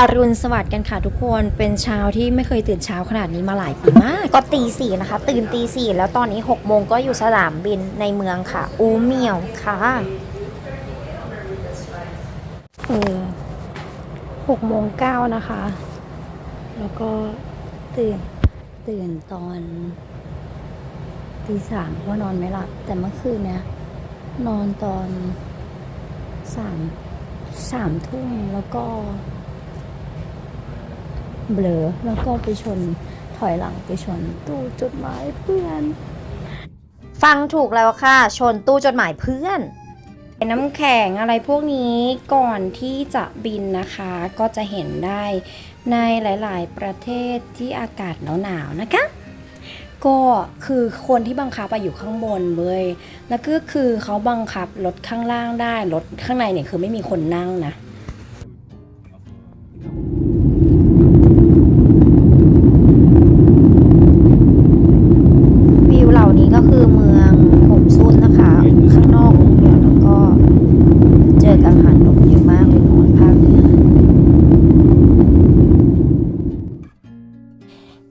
อรุณสวัสดิ์กันค่ะทุกคนเป็นเช้าที่ไม่เคยตื่นเช้าขนาดนี้มาหลายปีมาก ก็ตีสี่นะคะ ตื่นตีสี่แล้วตอนนี้หกโมงก็อยู่สนามบินในเมืองค่ะ อูเมียวค่ะเออหกโมงเก้านะคะ แล้วก็ตื่นตื่นตอนตีสามเพรานอนไม่หลับ แต่เมื่อคืนเนี้ยนอนตอนสามสามทุ่มแล้วก็ เบลอแล้วก็ไปชนถอยหลังไปชนตู้จดหมายเพื่อน ฟังถูกแล้วค่ะ ชนตู้จดหมายเพื่อนน้ำแข็งอะไรพวกนี้ก่อนที่จะบินนะคะ ก็จะเห็นได้ในหลาย ๆ ประเทศที่อากาศหนาว ๆ นะคะ ก็คือคนที่บังคับอะอยู่ข้างบนเว้ยแล้วก็คือเขาบังคับรถข้างล่างได้รถข้างในเนี่ยคือไม่มีคนนั่งนะ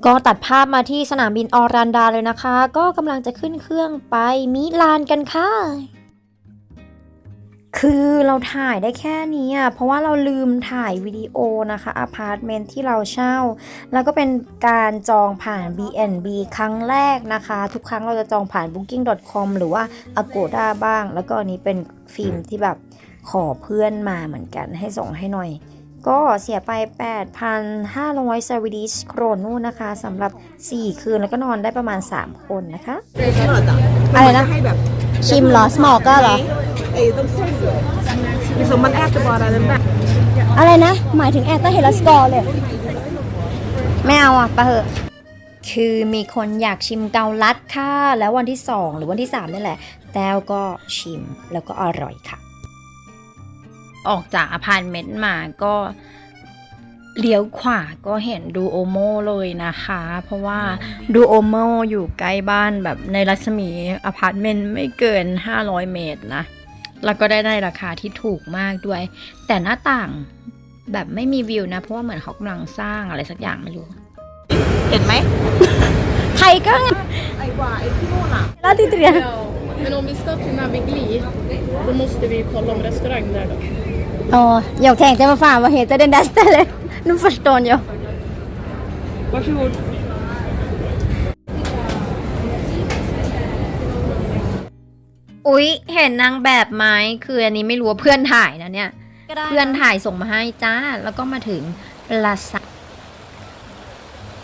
ก็ตัดภาพมาที่สนามบินออรันดาเลยนะคะ ก็กำลังจะขึ้นเครื่องไปมิลานกันค่ะ คือเราถ่ายได้แค่นี้อะเพราะว่าเราลืมถ่ายวิดีโอนะคะอพาร์ตเมนต์ที่เราเช่า แล้วก็เป็นการจองผ่าน B & B ครั้งแรกนะคะ ทุกครั้งเราจะจองผ่าน booking.com หรือว่า Agoda บ้าง แล้วก็อันนี้เป็นฟิล์มที่แบบขอเพื่อนมาเหมือนกันให้ส่งให้หน่อย ก็เสียไป 8,500สวีดิชโครนนู่นนะคะสำหรับ 4 คืนแล้วก็นอนได้ประมาณ 3 คนนะคะ อะไรนะให้แบบชิมเหรอ small ก็เหรอไอ้ต้องใส่เสื้อมีสมมันแอบจะบอกอะไรนั่นแบบอะไรนะ หมายถึงแอตตาเฮลัสกอร์เลย ไม่เอาอะไปะเหอะคือมีคนอยากชิมเกาลัดค่ะ แล้ววันที่ 2 หรือวันที่ 3 นี่แหละ แต้วก็ชิมแล้วก็อร่อยค่ะ ออกจากอพาร์ตเมนต์มาก็เลี้ยวขวาก็เห็นดูโอโมเลยนะคะ เพราะว่าดูโอโมอยู่ใกล้บ้านแบบในรัศมีอพาร์ตเมนต์ไม่เกิน 500 เมตรนะ แล้วก็ได้ในราคาที่ถูกมากด้วย แต่หน้าต่างแบบไม่มีวิวนะ เพราะว่าเหมือนเขากำลังสร้างอะไรสักอย่างไม่รู้ เห็นไหม ใครก็ไอ้ว่าไอ้ที่นู่นอะลาติเตรีย Ja, men om vi ska till Navigli, då måste vi kolla om restaurang där då. อ๋อ jag tänkte vad fan vad heter den där stället nu förstår jag Varsågod อุ๊ยเห็นนางแบบไหมคืออันนี้ไม่รู้ว่าเพื่อนถ่ายนะเนี่ย เพื่อนถ่ายส่งมาให้จ้า แล้วก็มาถึงปราสาท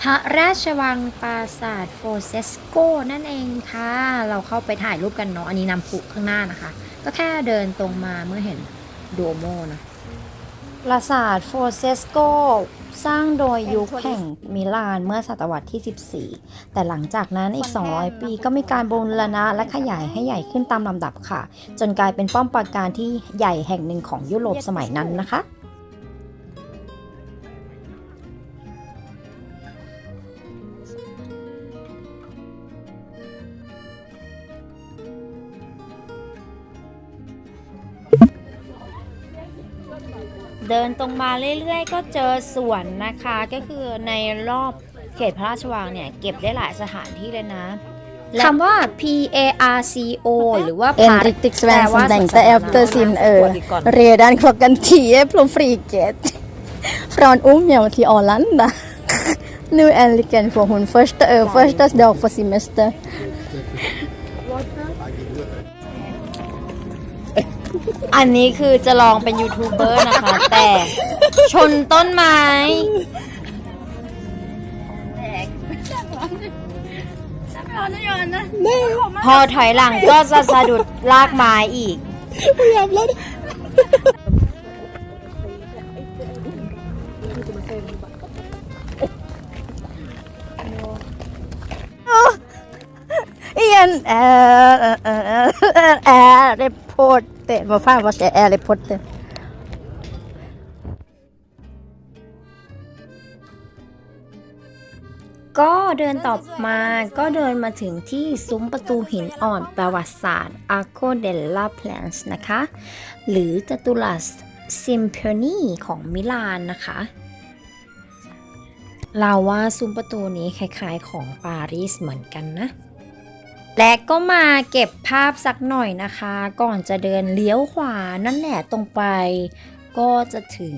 พระราชวังปราสาทโฟเซสโกนั่นเองค่ะ เราเข้าไปถ่ายรูปกันเนาะ อันนี้นำปุข้างหน้านะคะ ก็แค่เดินตรงมาเมื่อเห็น โดโมนะ ปราสาทโฟเซสโกสร้างโดยยุคแห่งมิลานเมื่อศตวรรษที่ 14 แต่หลังจากนั้นอีก 200 ปีก็มีการบูรณะและขยายให้ใหญ่ขึ้นตามลำดับค่ะ จนกลายเป็นป้อมปราการที่ใหญ่แห่งหนึ่งของยุโรปสมัยนั้นนะคะ เดินตรงมาเรื่อยๆ ก็เจอสวนนะคะ ก็คือในรอบเขตพระราชวังเนี่ย เก็บได้หลายสถานที่เลยนะคำว่า P A R C O หรือว่า En Park riktig แปลว่า Svensson สวน tänkte สาธารณะ efter sin ö redan klockan 10 på flyget från Umeå till Arlanda. Nu äntligen får hon första ö, första dag på semester. อันนี้คือจะลองเป็นยูทูบเบอร์นะคะ แต่ชนต้นไม้ พอถอยหลังก็จะสะดุดลากไม้อีก Igen, äh, äh, äh, äh, reporter. Vad fan var det? Är reporter? ก็เดินต่อมา ก็เดินมาถึงที่ซุ้มประตูหินอ่อนประวัติศาสตร์ Arco della Plans นะคะ หรือจตุรัสซิมเพนีของมิลานนะคะ เราว่าซุ้มประตูนี้คล้ายๆของปารีสเหมือนกันนะ และก็มาเก็บภาพสักหน่อยนะคะ ก่อนจะเดินเลี้ยวขวานั่นแหละตรงไป ก็จะถึง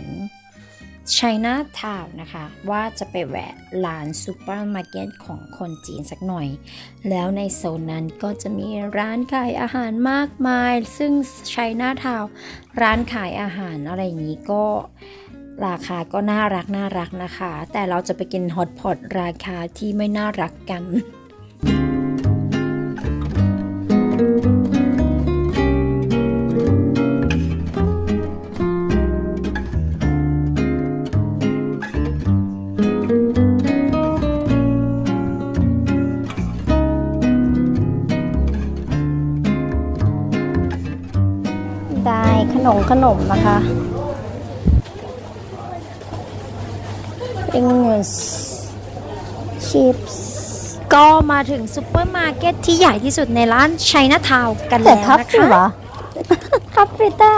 China Town นะคะ ว่าจะไปแวะร้านซูเปอร์มาร์เก็ตของคนจีนสักหน่อย แล้วในโซนนั้นก็จะมีร้านขายอาหารมากมาย ซึ่ง China Town ร้านขายอาหารอะไรอย่างนี้ก็ราคาก็น่ารักน่ารักนะคะ แต่เราจะไปกินฮอตพอตราคาที่ไม่น่ารักกัน ขนมขนมนะคะ English chips ก็มาถึงซูเปอร์มาร์เก็ตที่ใหญ่ที่สุดในร้าน China Town กันแต่แล้วคัฟนะฟี่คะ เหรอ คัฟฟี่เต้า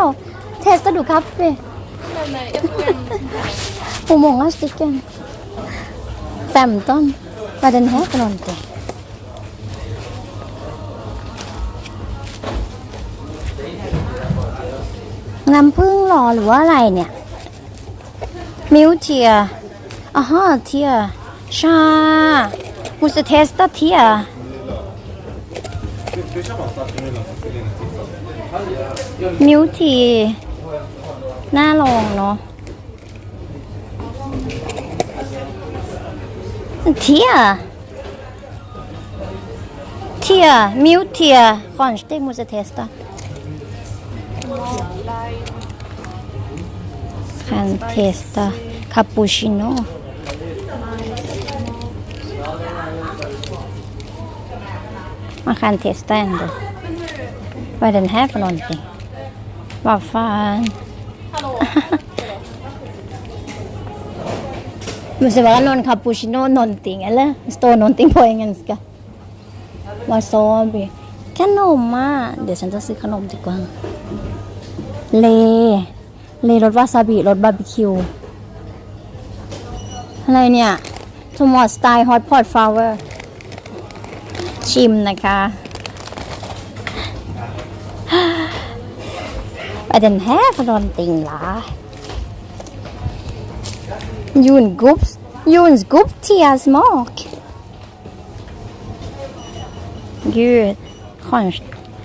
เทสต์ดูคัฟฟี่ Men eh, jag tror en Hur många stycken? 15. Vad är den här för någonting? n น้ำผึ้งหรอหรือว่าอะไรเนี่ย มิวเทียอ๋อเทียชามูสเทสต์เทียมิวทีหน่าลองเนาะเทียเทียมิวเทียก่อนสเตมูสเทสต์ vara någon cappuccino någonting eller? Det står någonting på engelska. Wasabi. ขนมอะเดี๋ยวฉันจะซื้อขนมดีกว่า เลเลรสวาซาบิรสบาร์บีคิว อะไรเนี่ยทูมอสไตล์ฮอตพอตฟลาวเวอร์ ชิมนะคะประเด็นแฮฟรอนติงล่ะยูนกุ๊บยูนกุ๊บเทียสมอกยืดคอน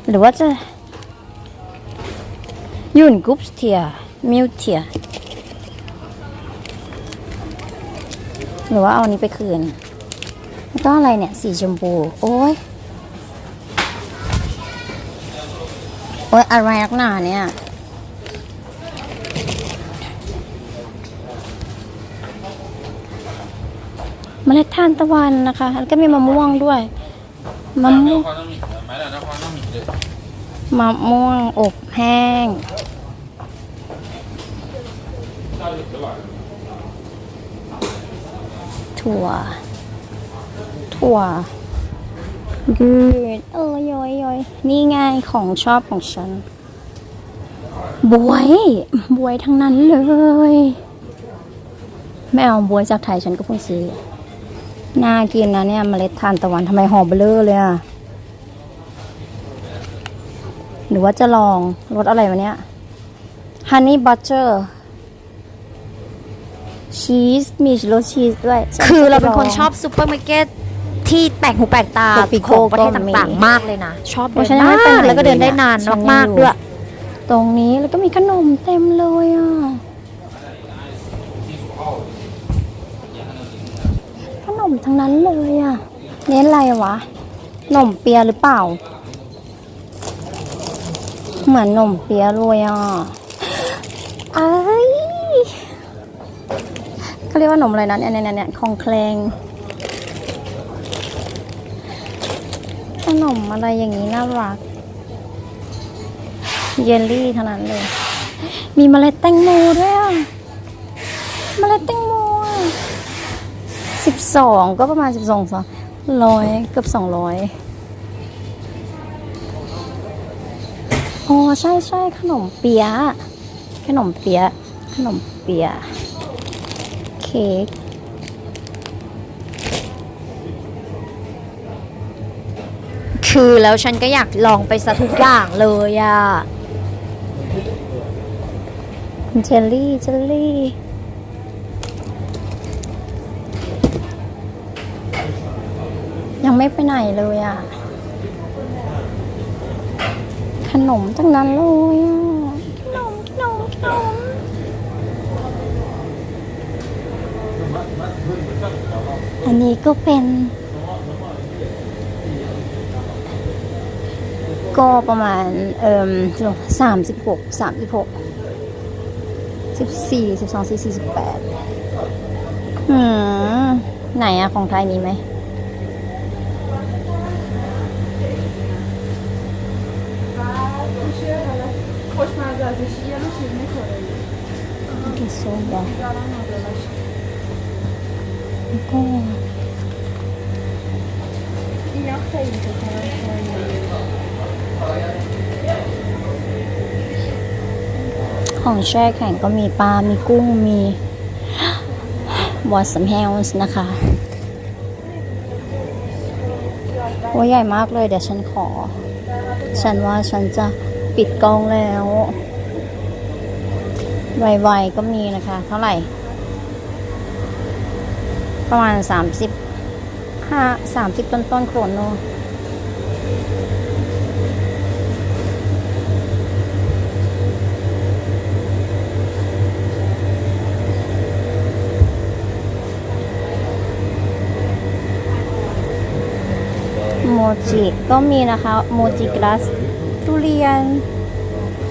หรือว่าจะ ยุ่ Jun บเทียมิวเทียหรือว่าเอาอันนี้ไปคืนก็อะไรเนี่ย สีชมพู โอ้ย โอ้ยอะไรนักหนาเนี่ย มเมล็ดทานตะวันนะคะ แล้วก็มีมะม่วงด้วย มะม่วง มะม่วงอบแห้ง ถั่ว ถั่วยืดเออย้อยย้อยนี่ไงของชอบของฉัน บวย บวยทั้งนั้นเลยไม่เอาบวยจากไทยฉันก็เพิ่งซื้อ น่ากินนะเนี่ยเมล็ดทานตะวันทำไมหอมเบลอเลยอะ หรือว่าจะลองรสอะไรวะเนี่ย Honey Butter ชีสมีรสชีสด้วย คือเราเป็นคนชอบซูเปอร์มาร์เก็ตที่แปลกหูแปลกตาโตปิโก้ของประเทศก็มีต่างๆ มากเลยนะ ชอบเพเดิราะนฉันยังไม่ไปมากไหนแล้วก็เดินได้เลยอะนานฉันยังมากอยู่ๆด้วย ตรงนี้แล้วก็มีขนมเต็มเลยอะขนมทั้งนั้นเลยอะนี่อะไรวะขนมเปียะหรือเปล่า เหมือนขนมเปียะเลยอะไอ้ยเขาเรียกว่าขนมอะไรนะเนี่ยเนี่ยเนี่ยคองแคลงขนมอะไรอย่างนี้น่ารัก เยลลี่เท่านั้นเลย มีเมล็ดแตงโมด้วยอะเมล็ดแตงโมสิบสองก็ประมาณสิบสองสองร้อยเกือบสองร้อย อ๋อใช่ใช่ขนมเปี๊ยะขนมเปี๊ยะขนมเปี๊ยะเค้กคือแล้วฉันก็อยากลองไปซะทุกอย่างเลยอะ่ะเจลลี่เจลลี่ยังไม่ไปไหนเลยอะ่ะ ขนมทั้งนั้นเลยอะขนมขนมขนมอันนี้ก็เป็นก็ประมาณ เอ่มสามสิบหกสามสิบหกสิบสี่สิบสองสิบสี่สิบแปดหืมไหนอะของไทยมีไหม กี่โซบะแล้วก็ของแช่แข็งก็มีปลา มีกุ้ง มีวอสซัมเฮลส์นะคะโอ้ยใหญ่มากเลยเดี๋ยวฉันขอ ฉันว่าฉันจะ ปิดกล้องแล้ว ไวๆก็มีนะคะ เท่าไหร่ ประมาณ30ห้าสามสิบต้นต้นโครนโนโมจิก็มีนะคะ โมจิกราส ทุเรียน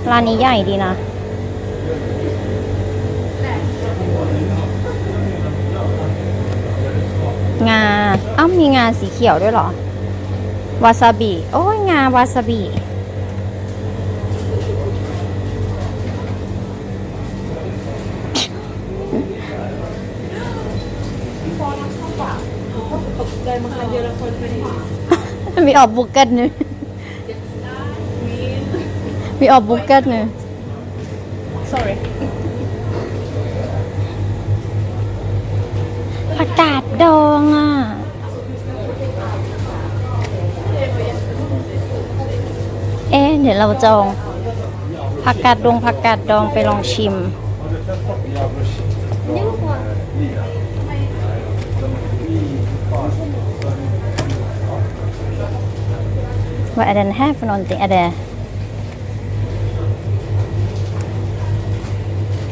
ร้านนี้ใหญ่ดีนะ งาอ้าวมีงาสีเขียวด้วยเหรอ วาซาบิ โอ้ยงาวาซาบิมีออกบุกกันนึมีอ อกบุกกันนึ Sorry. ผักกาดดองอะ เอ๊ะเดี๋ยวเราจองผักกาดดองผักกาดดองไปลองชิม Vad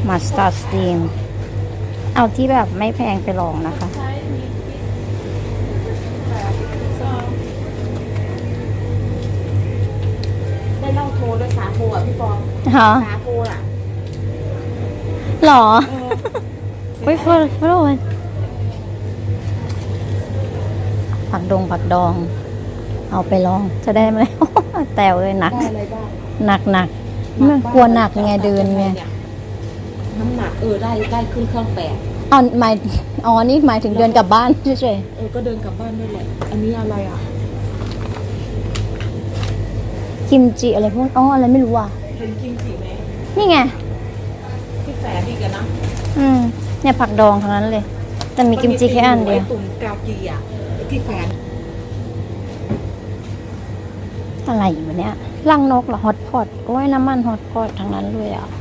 är den här för någonting? Är det mustard steam เอาที่แบบไม่แพงไปลองนะคะ ได้เล่าโทรด้วยสาโทรอะพี่ปอมฮะสาโทรอะหรออุ้ยเฟิร์นเฟิร์นผักดงผักดอง เอาไปลองจะได้ไหมแต่เลยหนักได้อะไรบ้างหนักหนักไม่กลัวหนักไงเดินไงน้ำหนัก เออได้ได้ขึ้นเครื่องแปดอ๋อหมายอ๋อนี่หมายถึงเดินกลับบ้านเฉยเออก็เดินกลับบ้านด้วยแหละ อันนี้อะไรอะๆกิมจิอะไรพวกอ๋ออะไรไม่รู้อะเห็นกิมจิไหมนี่ไง ที่แฝดอีกอะนะอืมเนี่ยผักดองทั้งนั้นเลย แต่มีกิมจิแค่อันเดียว ไตุ่มกากีอะที่แฝดอะไรอยู่เนี่ยลังนกเหรอฮอตพอตโอ้ยน้ำมันฮอตพอตทั้งนั้นเลยอะห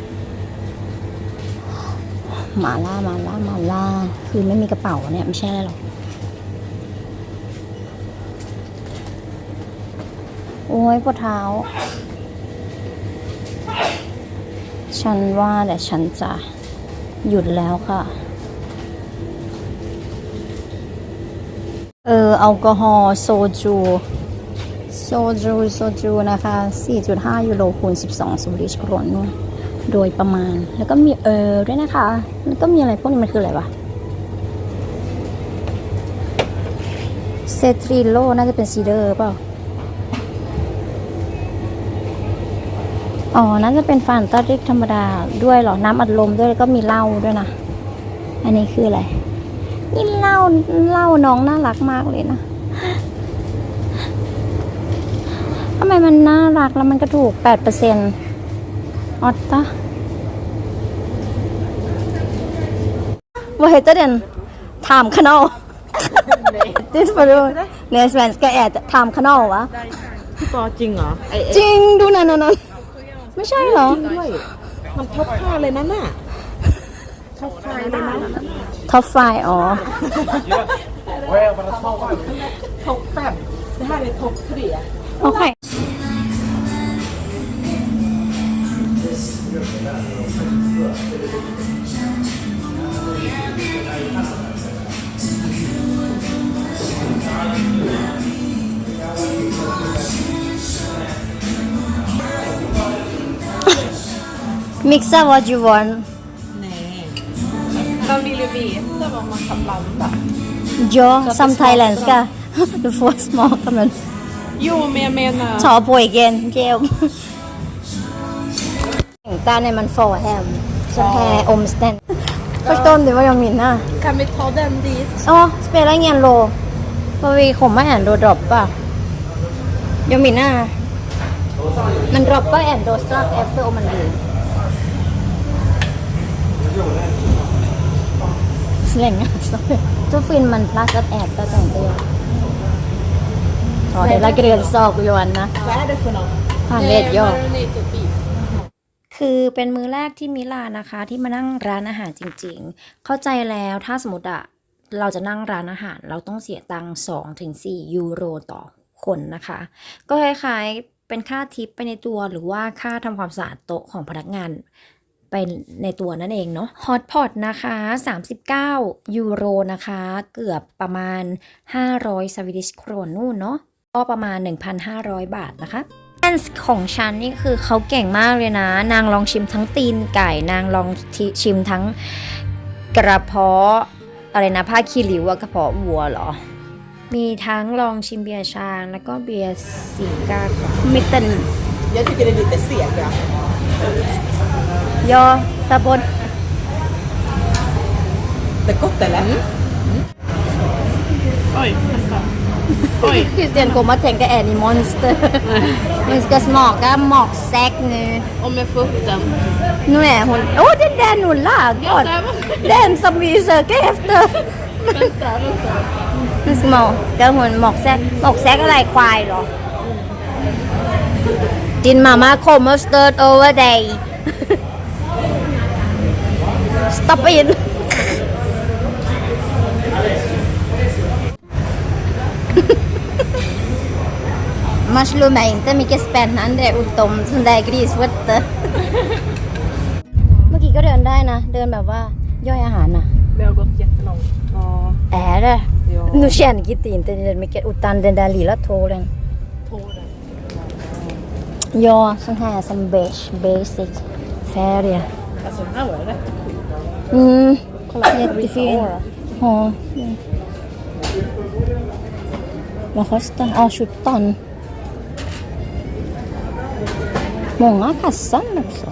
มาล่ามาล่ามาล่าคือไม่มีกระเป๋าเนี่ยไม่ใช่อะไรหรอกโอ้ยปวดเท้า ฉันว่าแต่ฉันจะหยุดแล้วค่ะ เออแอลกอฮอล์โซจูโซจู โซจู นะคะ 4.5 ยูโรคูณ 12สวิชกรอนน โดยประมาณ แล้วก็มีเออด้วยนะคะ แล้วก็มีอะไรพวกนี้มันคืออะไรวะเซตริโลน่าจะเป็นซีเดอร์เปล่า อ๋อ น่าจะเป็นฟานตาริกธรรมดาด้วยเหรอ น้ำอัดลมด้วยแล้วก็มีเหล้าด้วยนะ อันนี้คืออะไร นี่เหล้าเหล้าน้องน่ารักมากเลยนะทำไมมันน่ารักแล้วมันก็ถูก8%เปอร์เซ็นต์ออตตา Vad heter den? Tarmkanal. Det är för att... Nej, svenska är tarmkanal va? พี่ปอจริงเหรอไอ้ไอ้จริงดูนั่นนั่นไม่ใช่เหรอจริงด้วยมันท็อปผ้าเลยนั่นน่ะท็อปไฟเลยนะท็อปไฟอ๋อท็อปแฟบได้เลยท็อปเทรีย โอเค Mixa what you want เราดีเลยบีแต่ว่ามาขับลำแบบ Jag som thailändska. Du får smaka men Jo, men jag menar... ta på igen. Hjälp. Där är man får hem. Så här omständ. Förstår du vad jag menar? Kan vi ta den dit? Ja, spelar ingen roll. För vi kommer ändå droppa. Jag menar. Men droppa ändå strax efter om man vill. Slänga. Så finner man plats att äta tänkte jag. Ta hela grönsak Johanna. Vad är det för något? Han Eh, vet jag. marinated beef. คือเป็นมื้อแรกที่มิลานนะคะ ที่มานั่งร้านอาหารจริง ๆ เข้าใจแล้วถ้าสมมติอะเราจะนั่งร้านอาหารเราต้องเสียตังค์2ถึง4ยูโรต่อคนนะคะ ก็คล้ายๆเป็นค่าทิปไปในตัวหรือว่าค่าทำความสะอาดโต๊ะของพนักงาน ไปในตัวนั่นเองเนาะฮอตพอตนะคะ 39 ยูโรนะคะ เกือบประมาณ 500สวีดิชโครนนู่นเนาะก็ประมาณ 1,500 บาทนะคะแฟนของฉันนี่คือเขาเก่งมากเลยนะ นางลองชิมทั้งตีนไก่ นางลองชิมทั้งกระเพาะอะไรนะผ้าคีริ้วอะกระเพาะวัวเหรอ มีทั้งลองชิมเบียร์ช้างแล้วก็เบียร์สิงก้าค่ะ Mitten. Jag tycker det är lite sega. Ja, ta bort. Det är gott eller? Oj, vänta. Oj, Christian kommer att tänka är ni monster. Vi ska smaka magsäck nu. om jag får upp den. Nu är hon... Åh, oh, den där nu Ja, lagad! där var Den som vi söker efter! Vänta, vänta. Nu smakar hon magsäck. Magsäck är ควายเหรอ Din mamma kommer stöd över dig. Stoppa in. Mushroom är inte mycket spännande utom sån där grisfötter. เมื่อกี้ก็เดินได้นะ เดินแบบว่าย่อยอาหารนะ Det har gått jättelångt. Ja. Är det? Ja. Nu känner Gitte inte det mycket utan den där lilla tåren. Tåren. Ja, sån här som beige, basic färg. Alltså den här var rätt Mm, Kolla, jättefin. Aura. Ja. mm. Vad kostar? Ja, 17. Många kassan också.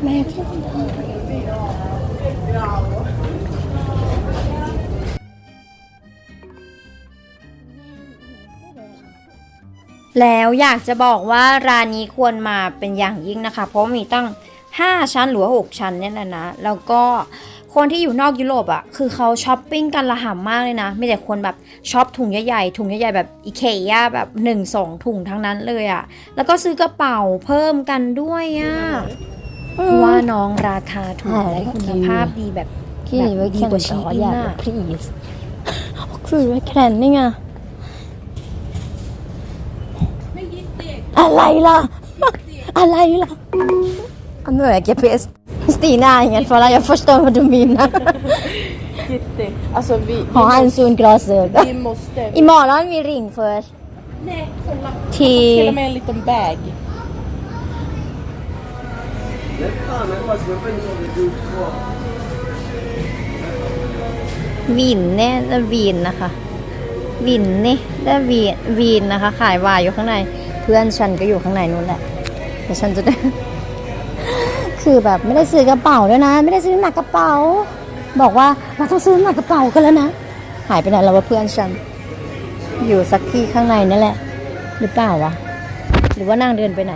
Märkligt. แล้วอยากจะบอกว่าร้านนี้ควรมาเป็นอย่างยิ่งนะคะ เพราะมีตั้ง 5 ชั้นหรือว่า6ชั้นเนี่ยนะนะ แล้วก็คนที่อยู่นอกยุโรปอะ่ะ คือเขาช้อปปิ้งกันระห่ำมากเลยนะมีแต่คนแบบช็อปถุงใหญ่ๆ ถุงใหญ่ๆ แบบอีเคยาแบบ1-2ถุงทั้งนั้นเลยอะ่ะ แล้วก็ซื้อกระเป๋าเพิ่มกันด้วยอะ่ะเพราะว่าน้องราคาถูกและคุณภาพดีแบบ Gud แบบ vad ดีกว่าชี kan อิน jävla น่ะ pris. Och gud vad klänningar. Alla la! Alla la! Ja, Nu är jag GPS. Stina har ingen fara, jag förstår vad du menar. Gitti. Alltså vi, vi, Har han solglasögon? vi måste... Imorgon vi ring först. Nej, kolla. Till... Till och med en liten bag. Vinne, det är vin นะคะวินนี่ได้วีนวีนนะคะ ขายวายอยู่ข้างใน เพื่อนฉันก็อยู่ข้างในนู้นแหละแต่ฉันจะได้ คือแบบไม่ได้ซื้อกระเป๋าด้วยนะ ไม่ได้ซื้อหนักกระเป๋า บอกว่าเราต้องซื้อหนักกระเป๋ากันแล้วนะ หายไปไหนแล้วว่าเพื่อนฉัน อยู่สักที่ข้างในนั่นแหละ หรือเปล่าวะ หรือว่านั่งเดินไปไหน